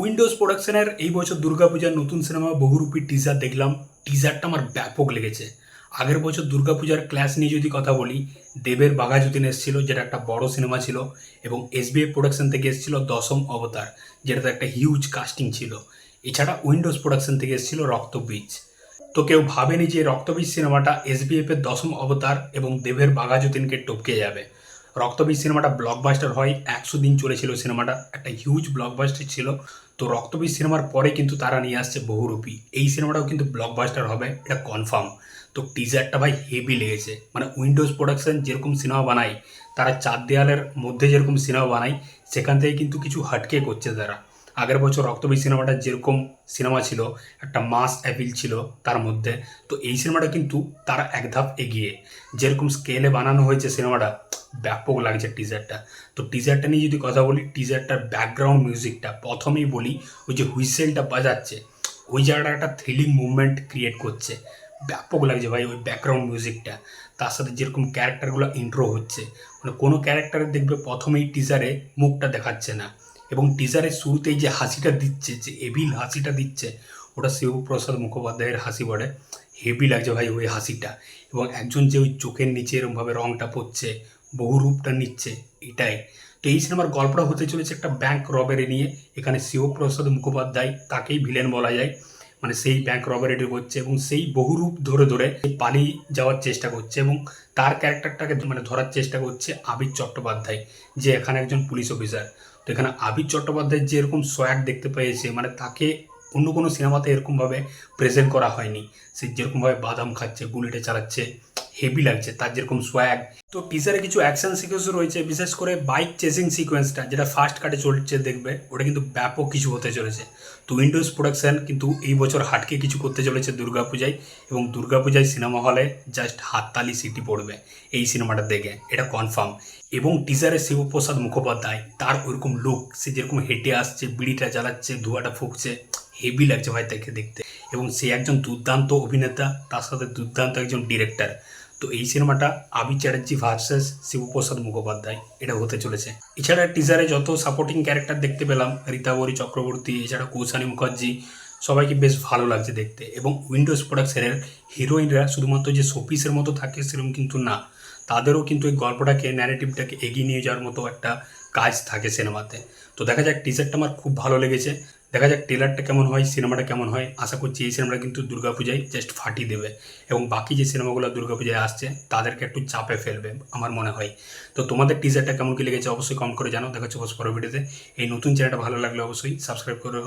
Windows প্রোডাকশনের এই বছর দুর্গাপূজার নতুন সিনেমা বহুরূপী টিজার দেখলাম। টিজারটা আমার ব্যাপক লেগেছে। আগের বছর দুর্গাপূজার ক্লাস নিয়ে যদি কথা বলি, দেবের বাঘাযতীন এসেছিল, যেটা একটা বড় সিনেমা ছিল, এবং এসবিএফ প্রোডাকশন থেকে এসেছিল দশম অবতার, যেটাতে একটা হিউজ কাস্টিং ছিল। এছাড়া উইন্ডোজ প্রোডাকশন থেকে এসেছিল রক্তবীজ। তো কেউ ভাবেনি যে রক্তবীজ সিনেমাটা এসবিএফ এর দশম অবতার এবং দেবের বাঘাযতীনকে টপকে যাবে। রক্তবীজ সিনেমাটা ব্লকবাস্টার হয়, একশো দিন চলেছিল সিনেমাটা, একটা হিউজ ব্লকবাস্টার ছিল। তো রক্তবীজ সিনেমার পরে কিন্তু তারা নিয়ে আসছে বহুরূপী। এই সিনেমাটাও কিন্তু ব্লকবাস্টার হবে, এটা কনফার্ম তো টিজারটা ভাই হেভি লেগেছে। মানে উইন্ডোজ প্রোডাকশন যেরকম সিনেমা বানায়, তারা চার দেয়ালের মধ্যে যেরকম সিনেমা বানায়, সেখান থেকে কিন্তু কিছু হাটকে করছে তারা। আগের বছর রক্তবীজ সিনেমাটা যেরকম সিনেমা ছিল, একটা মাস অ্যাপিল ছিল তার মধ্যে। তো এই সিনেমাটা কিন্তু তারা এক ধাপ এগিয়ে। যেরকম স্কেলে বানানো হয়েছে সিনেমাটা, ব্যাপক লাগছে টিজারটা তো টিজারটা নিয়ে যদি কথা বলি টিজারটার ব্যাকগ্রাউন্ড মিউজিকটা প্রথমেই বলি, ওই যে হুইসেলটা বাজাচ্ছে, ওই জায়গাটা একটা থ্রিলিং মুভমেন্ট ক্রিয়েট করছে। ব্যাপক লাগছে ভাই ওই ব্যাকগ্রাউন্ড মিউজিকটা তার সাথে যেরকম ক্যারেক্টারগুলো ইন্ট্রো হচ্ছে মানে কোনো ক্যারেক্টারের দেখবে প্রথমেই টিজারে মুখটা দেখাচ্ছে না। এবং টিজারের শুরুতেই যে হাসিটা দিচ্ছে, যে এভিল হাসিটা দিচ্ছে, ওটা শিবপ্রসাদ মুখোপাধ্যায়ের হাসি বলে। হেভি লাগছে ভাই ওই হাসিটা। এবং একজন যে ওই চোখের নিচে এরমভাবে রঙটা পড়ছে বহু রূপটা নিচ্ছে, এটাই। তো এই সিনেমার গল্পটা হতে চলেছে একটা ব্যাংক রবেরি নিয়ে। এখানে শিবপ্রসাদ মুখোপাধ্যায় তাকেই ভিলেন বলা যায়। মানে সেই ব্যাংক রবারিটি করছে এবং সেই বহুরূপ ধরে ধরে পালিয়ে যাওয়ার চেষ্টা করছে এবং তার ক্যারেক্টারটাকে মানে ধরার চেষ্টা করছে আবির চট্টোপাধ্যায়, যে এখানে একজন পুলিশ অফিসার তো এখানে আবির চট্টোপাধ্যায় যেরকম সোয়াগ দেখতে পেয়েছে মানে তাকে অন্য কোনো সিনেমাতে এরকমভাবে প্রেজেন্ট করা হয়নি। সে যেরকমভাবে বাদাম খাচ্ছে, গুলিটা চালাচ্ছে হেভি লাগছে, তার যেরকম সোয়াগ তো টিজারে কিছু অ্যাকশন সিকোয়েন্স রয়েছে, বিশেষ করে বাইক চেসিং সিকোয়েন্সটা যেটা ফার্স্ট কাটে চলছে, দেখবে, ওটা কিন্তু ব্যাপক কিছু হতে চলেছে। তো উইন্ডোজ প্রোডাকশন কিন্তু এই বছর হাটকে কিছু করতে চলেছে দুর্গাপূজায় এবং দুর্গাপূজায় সিনেমা হলে জাস্ট হাততালি সিটি পড়বে, এই সিনেমাটা দেখে, এটা কনফার্ম এবং টিজারে শিবপ্রসাদ মুখোপাধ্যায়, তার ওইরকম লুক সে যেরকম হেঁটে আসছে, বিড়িটা জ্বালাচ্ছে, ধোঁয়াটা ফুকছে হেভি লাগছে ভাই তাকে দেখতে। এবং সে একজন দুর্দান্ত অভিনেতা, তার সাথে দুর্দান্ত একজন ডিরেক্টর তো এই সিনেমাটা আবি চ্যাটার্জি ভার্সেস শিবপ্রসাদ মুখোপাধ্যায়, এটা হতে চলেছে। এছাড়া টিজারে যত সাপোর্টিং ক্যারেক্টার দেখতে পেলাম, রীতাবরী চক্রবর্তী, এছাড়া কৌশানী মুখার্জি, সবাইকে বেশ ভালো লাগছে দেখতে। এবং উইন্ডোজ প্রোডাকশনের হিরোইনরা শুধুমাত্র যে শোপিসের মতো থাকে সেরকম কিন্তু না। তাদেরও কিন্তু এই গল্পটাকে ন্যারেটিভটাকে এগিয়ে নিয়ে যাওয়ার মতো একটা কাজ থাকে সিনেমাতে। তো দেখা যাক টিজারটা আমার খুব ভালো লেগেছে। দেখা যাক ট্রেলারটা কেমন হয়, সিনেমাটা কেমন হয়। আশা করছি এই সিনেমাটা কিন্তু দুর্গাপূজায় জাস্ট ফাটিয়ে দেবে। এবং বাকি যে সিনেমাগুলো দুর্গাপূজায় আসছে, তাদেরকে একটু চাপে ফেলবে, আমার মনে হয়। তো তোমাদের টিজারটা কেমন কি লেগেছে অবশ্যই কমেন্ট করে জানাও। দেখা হচ্ছে পরের ভিডিওতে এই নতুন চ্যানেলটা ভালো লাগলে অবশ্যই সাবস্ক্রাইব করে